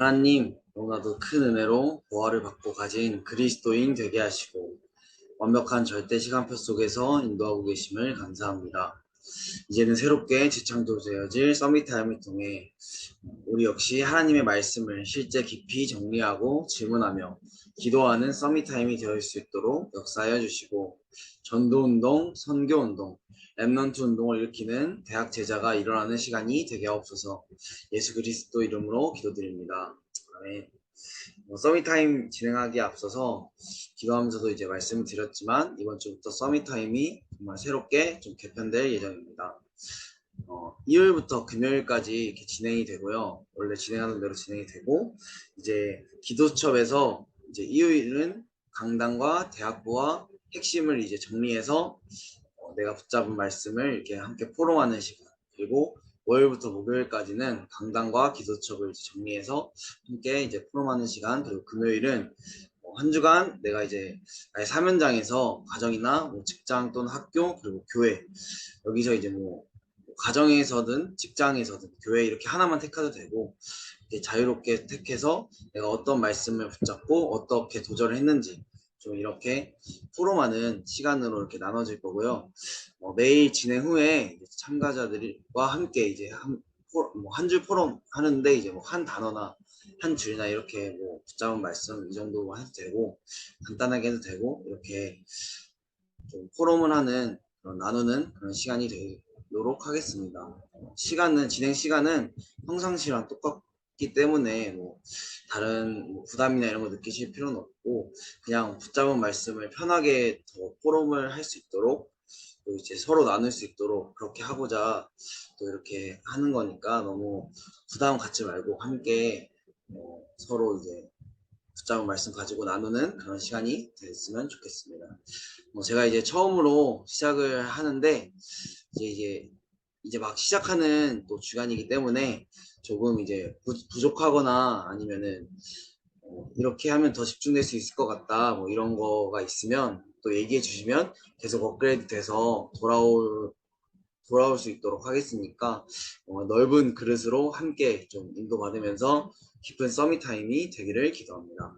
하나님, 너무나도 큰 은혜로 보화를 받고 가진 그리스도인 되게 하시고 완벽한 절대 시간표 속에서 인도하고 계심을 감사합니다. 이제는 새롭게 재창조되어질 서밋타임을 통해 우리 역시 하나님의 말씀을 실제 깊이 정리하고 질문하며 기도하는 서밋타임이 되어 수 있도록 역사하여 주시고 전도운동, 선교운동, 랩넌트 운동을 일으키는 대학 제자가 일어나는 시간이 되게 없어서 예수 그리스도 이름으로 기도드립니다. 아멘. 뭐, 서밋타임 진행하기에 앞서서 기도하면서도 이제 말씀을 드렸지만 이번 주부터 서밋타임이 정말 새롭게 좀 개편될 예정입니다. 어, 일요일부터 금요일까지 이렇게 진행이 되고요. 원래 진행하는 대로 진행이 되고 이제 기도수첩에서 이제 일요일은 강단과 대학부와 핵심을 이제 정리해서 어, 내가 붙잡은 말씀을 이렇게 함께 포럼하는 시간. 그리고 월요일부터 목요일까지는 강단과 기도첩을 정리해서 함께 이제 포럼하는 시간. 그리고 금요일은 어, 한 주간 내가 이제 나의 사면장에서 가정이나 뭐 직장 또는 학교 그리고 교회 여기서 이제 뭐 가정에서든 직장에서든 교회 이렇게 하나만 택해도 되고 이렇게 자유롭게 택해서 내가 어떤 말씀을 붙잡고 어떻게 도전을 했는지 좀 이렇게 포럼하는 시간으로 이렇게 나눠질 거고요. 어, 매일 진행 후에 참가자들과 함께 이제 한줄 포럼 하는데 이제 뭐 한 단어나 한 줄이나 이렇게 뭐 붙잡은 말씀 이 정도 해도 되고 간단하게 해도 되고 이렇게 좀 포럼을 하는 그런 나누는 그런 시간이 되도록 하겠습니다. 어, 시간은 진행 시간은 평상시랑 똑같 기 때문에 뭐 다른 뭐 부담이나 이런 거 느끼실 필요는 없고 그냥 붙잡은 말씀을 편하게 더 포럼을 할 수 있도록 또 이제 서로 나눌 수 있도록 그렇게 하고자 또 이렇게 하는 거니까 너무 부담 갖지 말고 함께 어, 서로 이제 붙잡은 말씀 가지고 나누는 그런 시간이 됐으면 좋겠습니다. 뭐 제가 이제 처음으로 시작을 하는데 이제 이제 이제 막 시작하는 또 주간이기 때문에 조금 이제 부, 부족하거나 아니면은 어, 이렇게 하면 더 집중될 수 있을 것 같다 뭐 이런 거가 있으면 또 얘기해 주시면 계속 업그레이드 돼서 돌아올 돌아올 수 있도록 하겠으니까 어, 넓은 그릇으로 함께 좀 인도받으면서 깊은 서밋 타임이 되기를 기도합니다.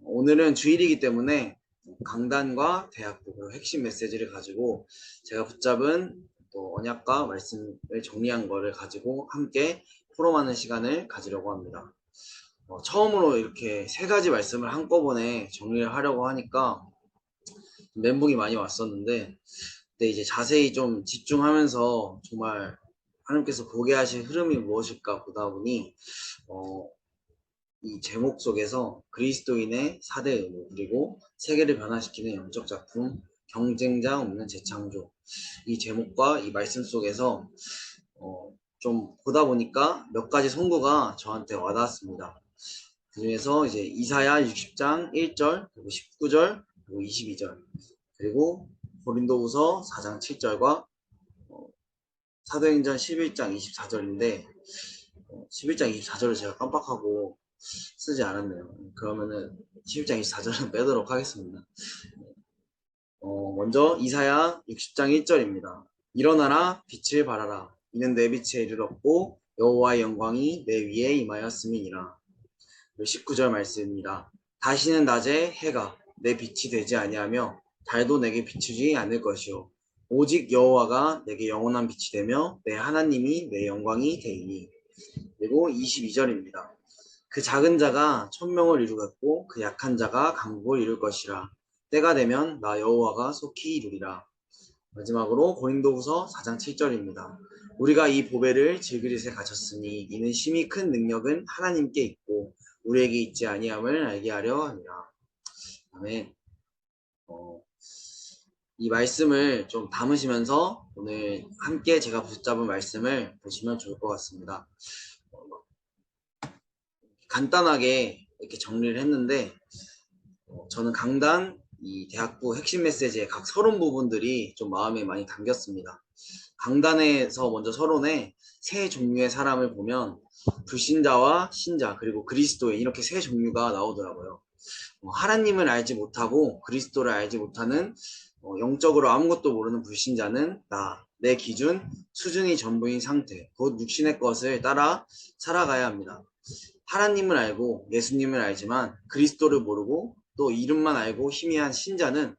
오늘은 주일이기 때문에 강단과 대학 부 그리고 핵심 메시지를 가지고 제가 붙잡은 또 언약과 말씀을 정리한 거를 가지고 함께 포럼하는 시간을 가지려고 합니다. 어, 처음으로 이렇게 세 가지 말씀을 한꺼번에 정리를 하려고 하니까 멘붕이 많이 왔었는데 근데 이제 자세히 좀 집중하면서 정말 하나님께서 보게 하신 흐름이 무엇일까 보다 보니 어, 이 제목 속에서 그리스도인의 4대 의무 그리고 세계를 변화시키는 영적 작품 경쟁자 없는 재창조 이 제목과 이 말씀 속에서 어, 좀 보다 보니까 몇 가지 선구가 저한테 와닿았습니다. 그 중에서 이제 이사야 60장 1절 그리고 19절 그리고 22절 그리고 고린도후서 4장 7절과 어, 사도행전 11장 24절인데 어, 11장 24절을 제가 깜빡하고 쓰지 않았네요. 그러면은 11장 24절은 빼도록 하겠습니다. 어, 먼저 이사야 60장 1절입니다. 일어나라 빛을 발하라 이는 내 빛에 이르렀고 여호와의 영광이 내 위에 임하였음이니라. 19절 말씀입니다. 다시는 낮에 해가 내 빛이 되지 아니하며 달도 내게 비추지 않을 것이요 오직 여호와가 내게 영원한 빛이 되며 내 하나님이 내 영광이 되이니 그리고 22절입니다. 그 작은 자가 천명을 이루겠고 그 약한 자가 강국을 이룰 것이라 때가 되면 나 여호와가 속히 이루리라 마지막으로 고린도후서 4장 7절입니다. 우리가 이 보배를 질그릇에 갖췄으니 이는 심히 큰 능력은 하나님께 있고 우리에게 있지 아니함을 알게 하려 합니다. 아멘. 어, 이 말씀을 좀 담으시면서 오늘 함께 제가 붙잡은 말씀을 보시면 좋을 것 같습니다. 간단하게 이렇게 정리를 했는데 어, 저는 강단 이 대학부 핵심 메시지의 각 서론 부분들이 좀 마음에 많이 담겼습니다. 강단에서 먼저 서론에 세 종류의 사람을 보면 불신자와 신자 그리고 그리스도인 이렇게 세 종류가 나오더라고요. 어, 하나님을 알지 못하고 그리스도를 알지 못하는 어, 영적으로 아무것도 모르는 불신자는 나, 내 기준, 수준이 전부인 상태, 곧 육신의 것을 따라 살아가야 합니다. 하나님을 알고 예수님을 알지만 그리스도를 모르고 또 이름만 알고 희미한 신자는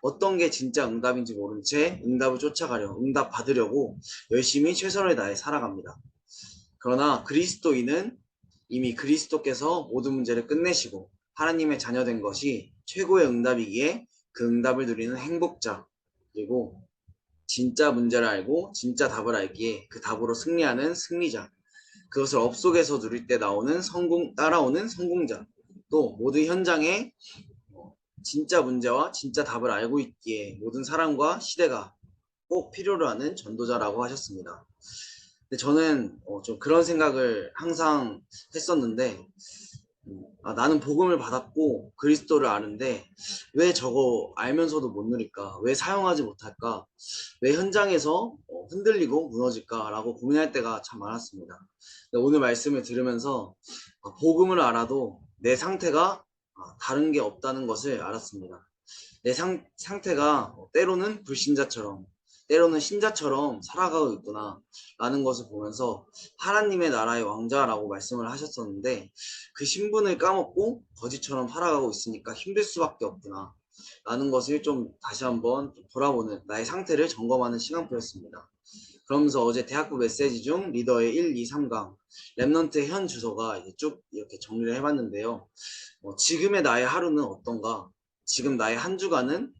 어떤 게 진짜 응답인지 모른 채 응답을 쫓아가려 응답 받으려고 열심히 최선을 다해 살아갑니다. 그러나 그리스도인은 이미 그리스도께서 모든 문제를 끝내시고 하나님의 자녀된 것이 최고의 응답이기에 그 응답을 누리는 행복자 그리고 진짜 문제를 알고 진짜 답을 알기에 그 답으로 승리하는 승리자 그것을 업 속에서 누릴 때 나오는 성공 따라오는 성공자 또 모든 현장에 어, 진짜 문제와 진짜 답을 알고 있기에 모든 사람과 시대가 꼭 필요로 하는 전도자라고 하셨습니다. 근데 저는 어, 좀 그런 생각을 항상 했었는데 음, 아, 나는 복음을 받았고 그리스도를 아는데 왜 저거 알면서도 못 누릴까? 왜 사용하지 못할까? 왜 현장에서 어, 흔들리고 무너질까라고 고민할 때가 참 많았습니다. 오늘 말씀을 들으면서 아, 복음을 알아도 내 상태가 아, 다른 게 없다는 것을 알았습니다. 내 상, 상태가 어, 때로는 불신자처럼 때로는 신자처럼 살아가고 있구나 라는 것을 보면서 하나님의 나라의 왕자라고 말씀을 하셨었는데 그 신분을 까먹고 거지처럼 살아가고 있으니까 힘들 수밖에 없구나 라는 것을 좀 다시 한번 좀 돌아보는 나의 상태를 점검하는 시간표였습니다. 그러면서 어제 대학부 메시지 중 리더의 1, 2, 3강 랩넌트의 현 주소가 쭉 이렇게 정리를 해봤는데요. 어, 지금의 나의 하루는 어떤가? 지금 나의 한 주간은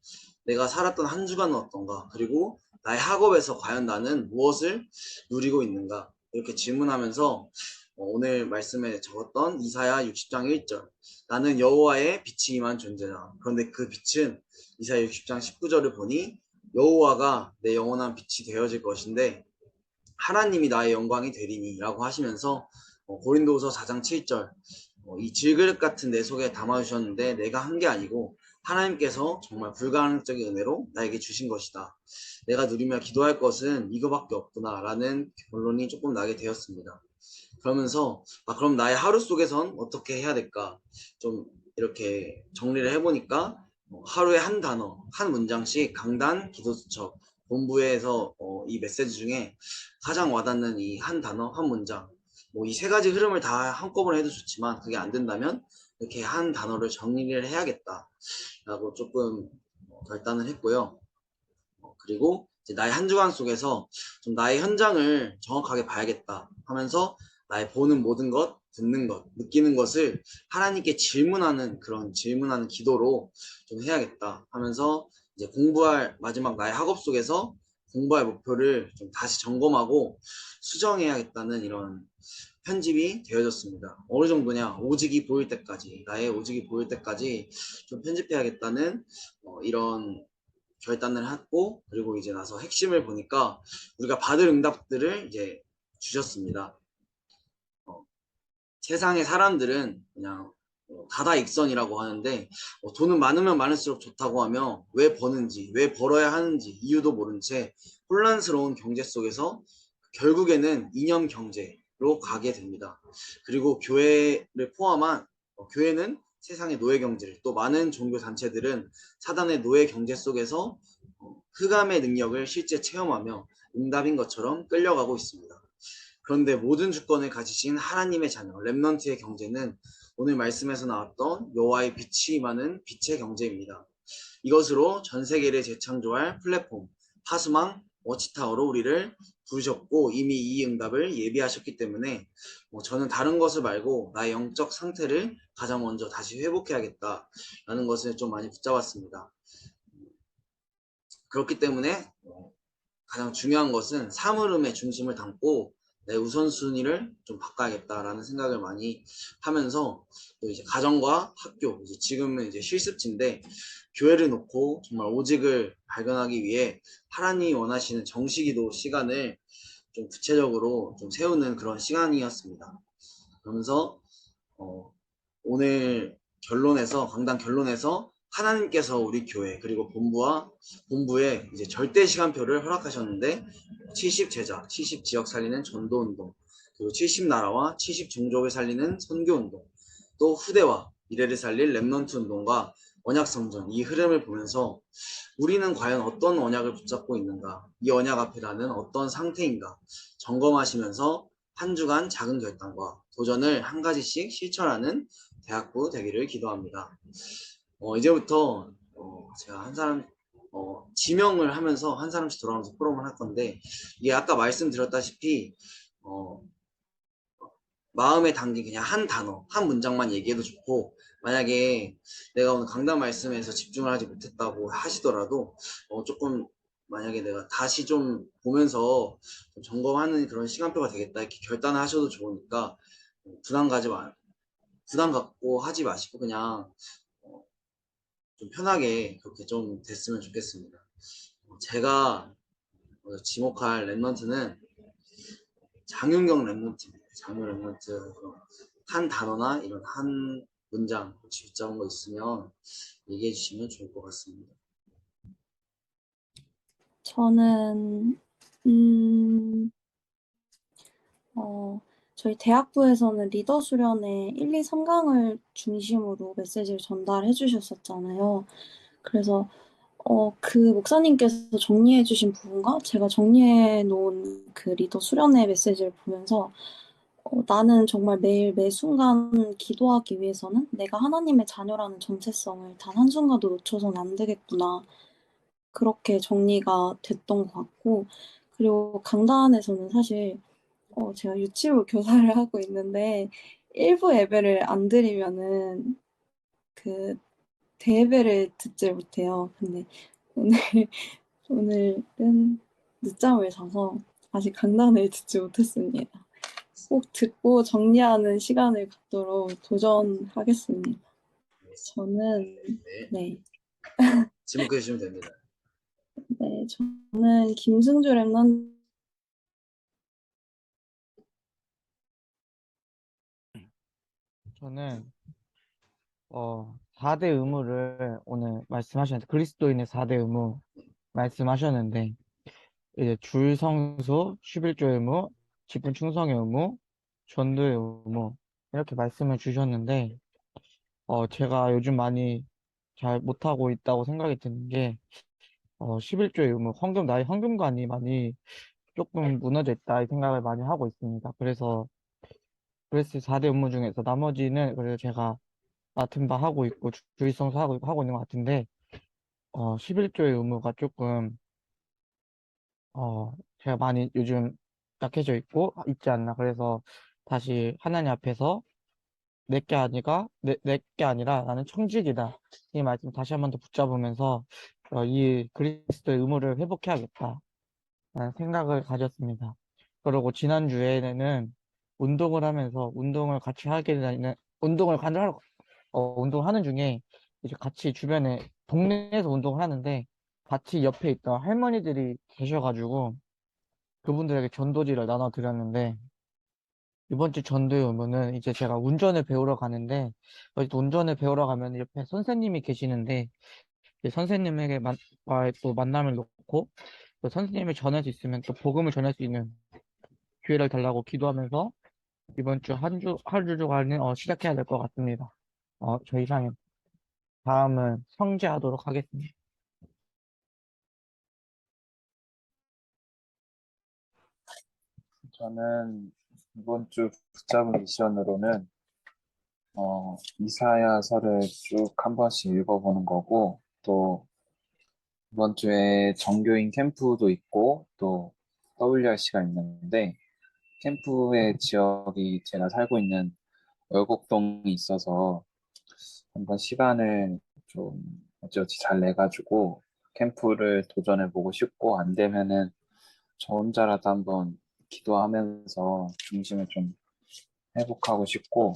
내가 살았던 한 주간은 어떤가? 그리고 나의 학업에서 과연 나는 무엇을 누리고 있는가? 이렇게 질문하면서 어, 오늘 말씀에 적었던 이사야 60장 1절 나는 여호와의 빛이 임한 존재다. 그런데 그 빛은 이사야 60장 19절을 보니 여호와가 내 영원한 빛이 되어질 것인데 하나님이 나의 영광이 되리니라고 하시면서 어, 고린도후서 4장 7절 어, 이 질그릇 같은 내 속에 담아주셨는데 내가 한 게 아니고 하나님께서 정말 불가능적인 은혜로 나에게 주신 것이다. 내가 누리며 기도할 것은 이거밖에 없구나 라는 결론이 조금 나게 되었습니다. 그러면서 아 그럼 나의 하루 속에선 어떻게 해야 될까 좀 이렇게 정리를 해보니까 어, 하루에 한 단어 한 문장씩 강단 기도수첩 본부에서 어, 이 메시지 중에 가장 와닿는 이 한 단어 한 문장 뭐 이 세 가지 흐름을 다 한꺼번에 해도 좋지만 그게 안 된다면 이렇게 한 단어를 정리를 해야겠다 라고 조금 어, 결단을 했고요. 어, 그리고 나의 한 주간 속에서 좀 나의 현장을 정확하게 봐야겠다 하면서 나의 보는 모든 것, 듣는 것, 느끼는 것을 하나님께 질문하는 그런 질문하는 기도로 좀 해야겠다 하면서 이제 공부할 마지막 나의 학업 속에서 공부할 목표를 좀 다시 점검하고 수정해야겠다는 이런 편집이 되어졌습니다. 어느 정도냐? 오직이 보일 때까지, 나의 오직이 보일 때까지 좀 편집해야겠다는 어, 이런 결단을 했고, 그리고 이제 나서 핵심을 보니까 우리가 받을 응답들을 이제 주셨습니다. 어, 세상의 사람들은 그냥 어, 다다익선이라고 하는데 어, 돈은 많으면 많을수록 좋다고 하며 왜 버는지 왜 벌어야 하는지 이유도 모른 채 혼란스러운 경제 속에서 결국에는 이념 경제로 가게 됩니다. 그리고 교회를 포함한 어, 교회는 세상의 노예 경제를 또 많은 종교 단체들은 사단의 노예 경제 속에서 어, 흑암의 능력을 실제 체험하며 응답인 것처럼 끌려가고 있습니다. 그런데 모든 주권을 가지신 하나님의 자녀 렘넌트의 경제는 오늘 말씀에서 나왔던 여호와의 빛이 임하는 빛의 경제입니다. 이것으로 전 세계를 재창조할 플랫폼 파수망 워치타워로 우리를 부르셨고 이미 이 응답을 예비하셨기 때문에 뭐 저는 다른 것을 말고 나의 영적 상태를 가장 먼저 다시 회복해야겠다라는 것을 좀 많이 붙잡았습니다. 그렇기 때문에 어, 가장 중요한 것은 사물음의 중심을 담고 내 우선순위를 좀 바꿔야겠다라는 생각을 많이 하면서 또 이제 가정과 학교 이제 지금은 이제 실습지인데 교회를 놓고 정말 오직을 발견하기 위해 하나님이 원하시는 정식기도 시간을 좀 구체적으로 좀 세우는 그런 시간이었습니다. 그러면서 어, 오늘 결론에서 강단 결론에서 하나님께서 우리 교회 그리고 본부와 본부에 이제 절대 시간표를 허락하셨는데 70 제자, 70 지역 살리는 전도 운동, 그리고 70 나라와 70 종족을 살리는 선교 운동, 또 후대와 미래를 살릴 랩넌트 운동과 언약 성전 이 흐름을 보면서 우리는 과연 어떤 언약을 붙잡고 있는가, 이 언약 앞에 나는 어떤 상태인가 점검하시면서 한 주간 작은 결단과 도전을 한 가지씩 실천하는 대학부 되기를 기도합니다. 어, 이제부터 어, 제가 한 사람 어, 지명을 하면서 한 사람씩 돌아가면서 포럼을 할 건데 이게 아까 말씀드렸다시피 어, 마음에 담긴 그냥 한 단어, 한 문장만 얘기해도 좋고 만약에 내가 오늘 강단 말씀에서 집중을 하지 못했다고 하시더라도 어, 조금 만약에 내가 다시 좀 보면서 좀 점검하는 그런 시간표가 되겠다 이렇게 결단을 하셔도 좋으니까 어, 부담 가지 마 부담 갖고 하지 마시고 그냥 어, 좀 편하게 그렇게 좀 됐으면 좋겠습니다. 어, 제가 어, 지목할 랩런트는 장윤경 랩런트입니다. 장윤 랩런트 한 단어나 이런 한 문장 붙잡은 거 있으면 얘기해 주시면 좋을 것 같습니다. 저는 음, 어, 저희 대학부에서는 리더 수련회 1, 2, 3강을 중심으로 메시지를 전달해 주셨었잖아요. 그래서 어, 그 목사님께서 정리해 주신 부분과 제가 정리해 놓은 그 리더 수련회 메시지를 보면서 어, 나는 정말 매일 매 순간 기도하기 위해서는 내가 하나님의 자녀라는 정체성을 단 한순간도 놓쳐서는 안 되겠구나. 그렇게 정리가 됐던 것 같고, 그리고 강단에서는 사실, 어, 제가 유치부 교사를 하고 있는데, 일부 예배를 안 드리면은, 그, 대예배를 듣질 못해요. 근데 오늘, 오늘은 늦잠을 자서 아직 강단을 듣지 못했습니다. 꼭 듣고 정리하는 시간을 갖도록 도전하겠습니다. 저는, 네, 네. 지목해 주시면 됩니다. 네, 저는 김승주 랩런 저는 어 4대 의무를 오늘 말씀하셨는데 그리스도인의 4대 의무 말씀하셨는데 이제 줄 성수, 11조 의무, 직분 충성의 의무, 전도의 의무 이렇게 말씀을 주셨는데 어 제가 요즘 많이 잘 못하고 있다고 생각이 드는 게 어, 11조의 의무, 헌금, 나의 헌금관이 많이 조금 무너져 있다 이 생각을 많이 하고 있습니다. 그래서 그래서 4대 업무 중에서 나머지는 그래도 제가 맡은 바 하고 있고 주- 주의성수 하고, 하고 있는 것 같은데 어, 11조의 의무가 조금 어, 제가 많이 요즘 약해져 있고 있지 않나 그래서 다시 하나님 앞에서 내게 아니가 내, 내게 아니라 나는 청직이다 이 말씀 다시 한 번 더 붙잡으면서 어, 이 그리스도의 의무를 회복해야겠다 라는 생각을 가졌습니다. 그리고 지난주에는 운동을 하면서 운동을 같이 하게 되는 운동을 관할 어, 운동하는 중에 이제 같이 주변에 동네에서 운동을 하는데 같이 옆에 있던 할머니들이 계셔가지고 그분들에게 전도지를 나눠 드렸는데 이번 주 전도에 오면은 이제 제가 운전을 배우러 가는데 운전을 배우러 가면 옆에 선생님이 계시는데 이 선생님에게 만, 또 만남을 놓고 또 선생님이 전할 수 있으면 또 복음을 전할 수 있는 기회를 달라고 기도하면서 이번 주 한 주, 한 주간은 어, 시작해야 될 것 같습니다. 어, 저 이상입니다. 다음은 성재하도록 하겠습니다. 저는 이번 주 붙잡은 미션으로는 어, 이사야서를 쭉 한 번씩 읽어보는 거고 또 이번 주에 정교인 캠프도 있고 또 WRC가 있는데 캠프의 지역이 제가 살고 있는 월곡동이 있어서 한번 시간을 좀 어찌어찌 잘 내가지고 캠프를 도전해보고 싶고 안 되면은 저 혼자라도 한번 기도하면서 중심을 좀 회복하고 싶고,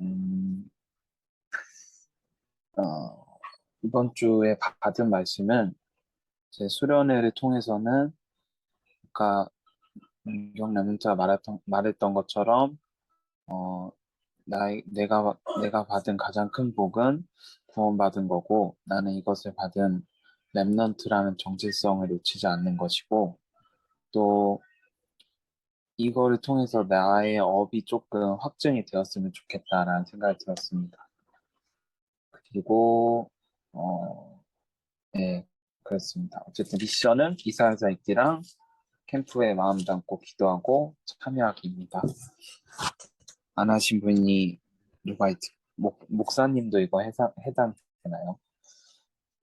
음, 어, 이번 주에 바- 받은 말씀은 제 수련회를 통해서는 아까 윤경 레몬트가 말했던, 말했던 것처럼 어, 나, 내가, 내가 받은 가장 큰 복은 구원받은 거고 나는 이것을 받은 랩넌트라는 정체성을 놓치지 않는 것이고 또 이거를 통해서 나의 업이 조금 확증이 되었으면 좋겠다라는 생각이 들었습니다. 그리고 어, 네, 그렇습니다. 어쨌든 미션은 이사야서 읽기랑 캠프에 마음 담고 기도하고 참여하기입니다. 안 하신 분이 누가 있지? 목, 목사님도 이거 해당, 해당되나요?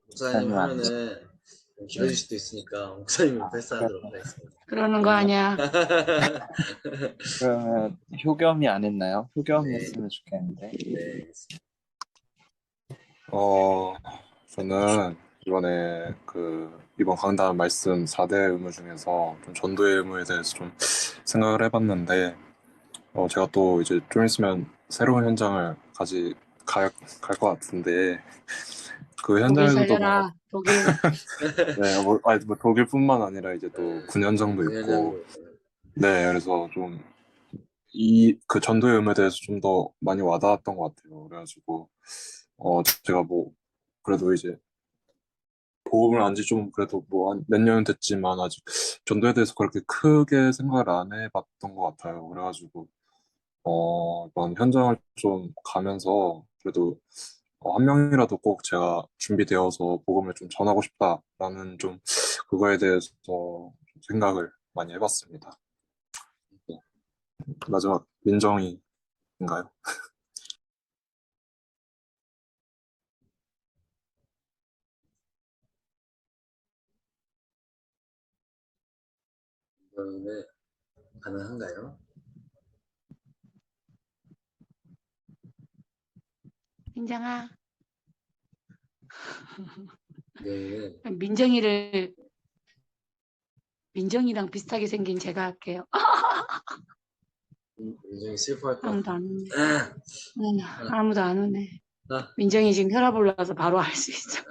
목사님 목사님 안 하면은 좀 길어질 수도 있으니까 목사님이 패스하도록 하겠습니다. 그러는 거 아니야. 그러면 효겸이 안 했나요? 효겸이 네. 했으면 좋겠는데. 네. 어, 저는 이번에 그 이번 강단 말씀 4대 의무 중에서 좀 전도의 의무에 대해서 좀 생각을 해봤는데 어, 제가 또 이제 좀 있으면 새로운 현장을 가지 갈갈것 같은데 그 현장에서도 뭐, 살려라. 독일. 네, 뭐, 아니, 뭐 독일뿐만 아니라 이제 또 네. 군현장도 있고 네, 그래서 좀 이 그 전도의 의무에 대해서 좀 더 많이 와닿았던 것 같아요. 그래가지고 어 제가 뭐 그래도 이제 복음을 안 지 좀 그래도 뭐한몇년 됐지만 아직 전도에 대해서 그렇게 크게 생각을 안 해봤던 것 같아요. 그래가지고 어 이번 현장을 좀 가면서 그래도 어, 한 명이라도 꼭 제가 준비되어서 복음을 좀 전하고 싶다라는 좀 그거에 대해서 좀 생각을 많이 해봤습니다. 네. 마지막 민정이인가요? 이거는 가능한가요? 민정아, 이거는 민정이를 민정이랑 비슷하게 생긴 제가 할게요. 굉장히 슬퍼할 것 아무도. 안 오네. 네, 아무도 안 오네. 아. 민정이 지금 혈압 올라서 바로 알수 있어.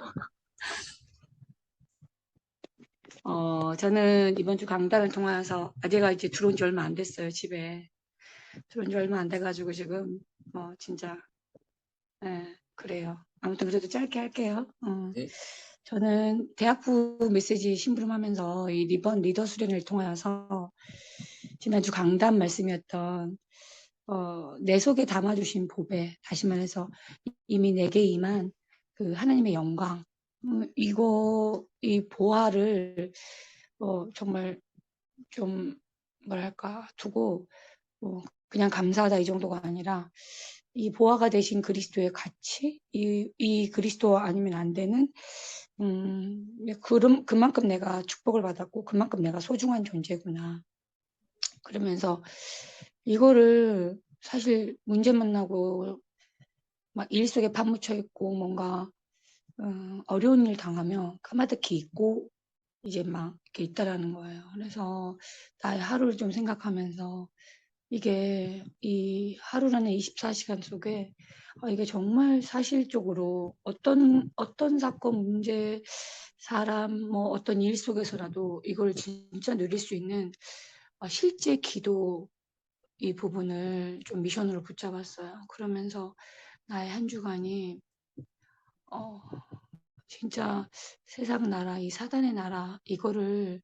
어, 저는 이번 주 강단을 통해서 아, 제가 이제 들어온 지 얼마 안 됐어요, 집에. 들어온 지 얼마 안 돼가지고 지금, 뭐, 진짜, 예, 그래요. 아무튼 그래도 짧게 할게요. 어, 네. 저는 대학부 메시지 심부름하면서 이 이번 리더 수련을 통하여서 지난주 강단 말씀이었던 어, 내 속에 담아주신 보배, 다시 말해서 이미 내게 임한 그 하나님의 영광, 음, 이거, 이 보화를 어, 정말 좀 뭐랄까 두고 어, 그냥 감사하다 이 정도가 아니라 이 보화가 되신 그리스도의 가치, 이, 이 그리스도 아니면 안 되는 음, 그럼, 그만큼 내가 축복을 받았고 그만큼 내가 소중한 존재구나. 그러면서 이거를 사실 문제 만나고 막 일 속에 파묻혀 있고 뭔가 어, 어려운 일 당하면 까마득히 있고 이제 막 이렇게 있다라는 거예요. 그래서 나의 하루를 좀 생각하면서 이게 이 하루라는 24시간 속에 아, 이게 정말 사실적으로 어떤 어떤 사건 문제 사람 뭐 어떤 일 속에서라도 이걸 진짜 누릴 수 있는 아, 실제 기도 이 부분을 좀 미션으로 붙잡았어요. 그러면서 나의 한 주간이 어, 진짜 세상 나라, 이 사단의 나라 이거를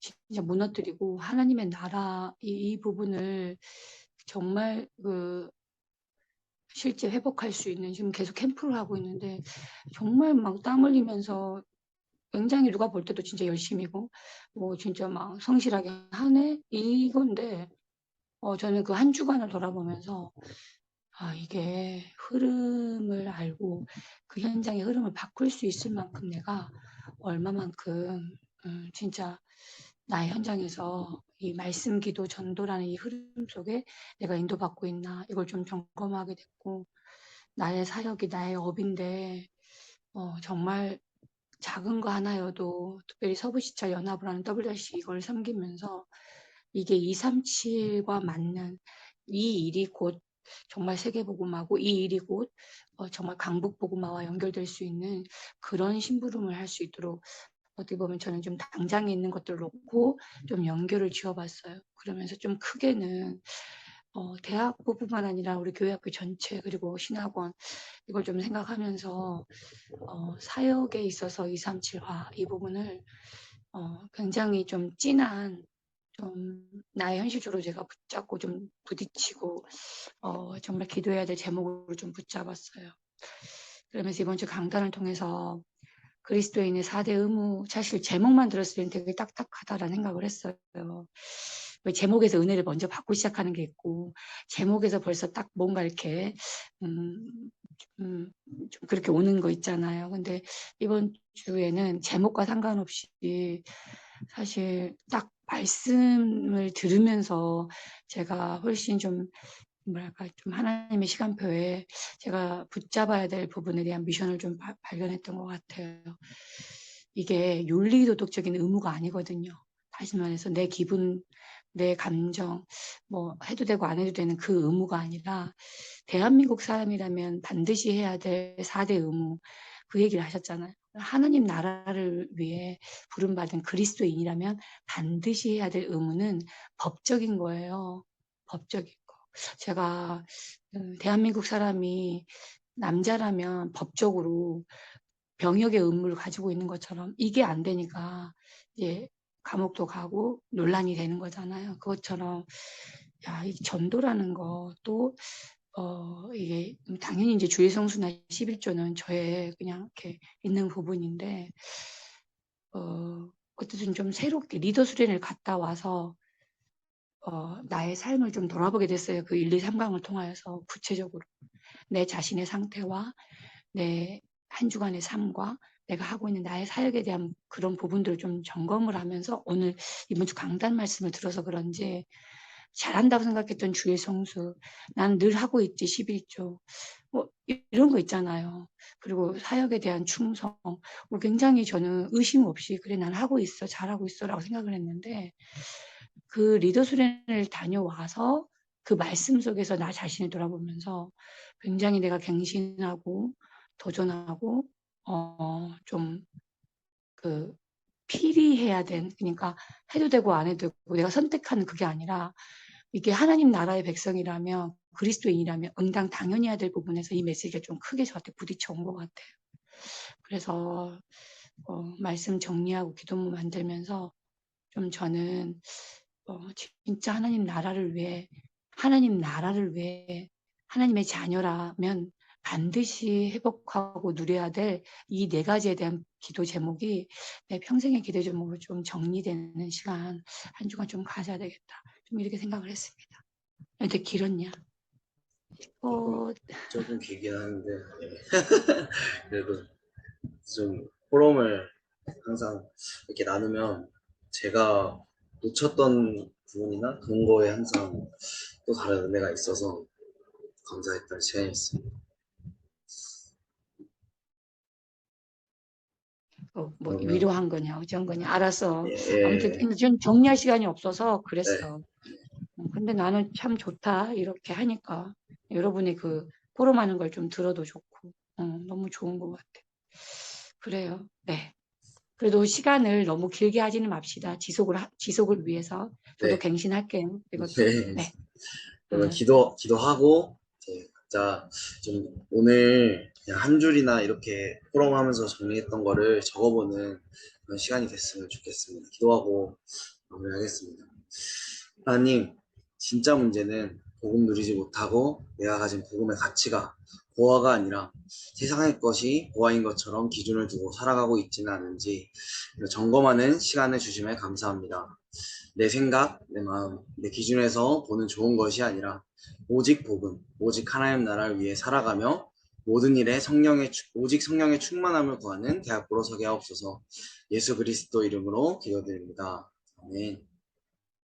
진짜 무너뜨리고 하나님의 나라 이, 이 부분을 정말 그 실제 회복할 수 있는 지금 계속 캠프를 하고 있는데 정말 막 땀 흘리면서 굉장히 누가 볼 때도 진짜 열심이고 뭐 진짜 막 성실하게 하네? 이건데 어 저는 그 한 주간을 돌아보면서 아 이게 흐름을 알고 그 현장의 흐름을 바꿀 수 있을 만큼 내가 얼마만큼 음, 진짜 나의 현장에서 이 말씀 기도 전도라는 이 흐름 속에 내가 인도받고 있나 이걸 좀 점검하게 됐고 나의 사역이 나의 업인데 어, 정말 작은 거 하나여도 특별히 서부시차 연합을 하는 WRC 이걸 섬기면서 이게 237과 맞는 이 일이 곧 정말 세계복음하고 이 일이 곧 어, 정말 강북복음화와 연결될 수 있는 그런 심부름을 할 수 있도록 어떻게 보면 저는 좀 당장에 있는 것들을 놓고 좀 연결을 지어봤어요. 그러면서 좀 크게는 어, 대학부뿐만 아니라 우리 교회학교 전체 그리고 신학원 이걸 좀 생각하면서 어, 사역에 있어서 237화 이 부분을 어, 굉장히 좀 진한 좀 나의 현실적으로 제가 붙잡고 좀 부딪히고 어, 정말 기도해야 될 제목으로 좀 붙잡았어요. 그러면서 이번 주 강단을 통해서 그리스도인의 4대 의무 사실 제목만 들었을 때는 되게 딱딱하다라는 생각을 했어요. 왜 제목에서 은혜를 먼저 받고 시작하는 게 있고 제목에서 벌써 딱 뭔가 이렇게 음, 음, 좀 그렇게 오는 거 있잖아요. 근데 이번 주에는 제목과 상관없이 사실 딱 말씀을 들으면서 제가 훨씬 좀 뭐랄까 좀 하나님의 시간표에 제가 붙잡아야 될 부분에 대한 미션을 좀 바- 발견했던 것 같아요. 이게 윤리 도덕적인 의무가 아니거든요. 다시 말해서 내 기분, 내 감정, 뭐 해도 되고 안 해도 되는 그 의무가 아니라 대한민국 사람이라면 반드시 해야 될 4대 의무 그 얘기를 하셨잖아요. 하나님 나라를 위해 부름받은 그리스도인이라면 반드시 해야 될 의무는 법적인 거예요. 법적인 거. 제가 음, 대한민국 사람이 남자라면 법적으로 병역의 의무를 가지고 있는 것처럼 이게 안 되니까 이제 감옥도 가고 논란이 되는 거잖아요. 그것처럼 야, 이 전도라는 것도 어, 이게 당연히 이제 주의 성수나 11조는 저의 그냥 이렇게 있는 부분인데 어, 어쨌든 좀 새롭게 리더 수련을 갔다 와서 어, 나의 삶을 좀 돌아보게 됐어요. 그 1, 2, 3강을 통하여서 구체적으로 내 자신의 상태와 내 한 주간의 삶과 내가 하고 있는 나의 사역에 대한 그런 부분들을 좀 점검을 하면서 오늘 이번 주 강단 말씀을 들어서 그런지 잘한다고 생각했던 주의 성수. 난 늘 하고 있지 11조. 뭐 이런 거 있잖아요. 그리고 사역에 대한 충성. 뭐 굉장히 저는 의심 없이 그래 난 하고 있어 잘하고 있어라고 생각을 했는데 그 리더 수련을 다녀와서 그 말씀 속에서 나 자신을 돌아보면서 굉장히 내가 갱신하고 도전하고 어 좀그 필히해야 된 그러니까 해도 되고 안 해도 되고 내가 선택하는 그게 아니라 이게 하나님 나라의 백성이라면 그리스도인이라면 응당 당연히 해야 될 부분에서 이 메시지가 좀 크게 저한테 부딪혀 온 것 같아요. 그래서 어, 말씀 정리하고 기도문 만들면서 좀 저는 어, 진짜 하나님 나라를 위해 하나님 나라를 위해 하나님의 자녀라면 반드시 회복하고 누려야 될 이 네 가지에 대한 기도 제목이 내 평생의 기도 제목으로 좀 정리되는 시간 한 주간 좀 가져야 되겠다. 좀 이렇게 생각을 했습니다. 근데 길었냐? 어, 조금 길긴 하는데 네. 그래도 좀 포럼을 항상 이렇게 나누면 제가 놓쳤던 부분이나 그런 거에 항상 또 다른 은혜가 있어서 감사했던 시간이었습니다. 어, 뭐 그러면- 위로한 거냐, 어쩐 거냐, 알았어. 예, 아무튼 전 정리할 시간이 없어서 그랬어. 어, 근데 나는 참 좋다 이렇게 하니까 여러분이 그 포럼하는 걸 좀 들어도 좋고 어, 너무 좋은 것 같아. 그래요. 네. 그래도 시간을 너무 길게 하지는 맙시다. 지속을 하- 지속을 위해서 저도 네. 갱신할게요. 이것도. 네. 네. 그러면 음. 기도 기도하고 이제 각자 좀 오늘 그냥 한 줄이나 이렇게 포럼하면서 정리했던 거를 적어보는 그런 시간이 됐으면 좋겠습니다. 기도하고 마무리하겠습니다. 하나님, 진짜 문제는 복음 누리지 못하고 내가 가진 복음의 가치가 보화가 아니라 세상의 것이 보화인 것처럼 기준을 두고 살아가고 있지는 않은지 점검하는 시간을 주심에 감사합니다. 내 생각, 내 마음, 내 기준에서 보는 좋은 것이 아니라 오직 복음, 오직 하나님 나라를 위해 살아가며 모든 일에 성령의 추- 오직 성령의 충만함을 구하는 대학부로 서게 하옵소서. 예수 그리스도 이름으로 기도드립니다. 아멘.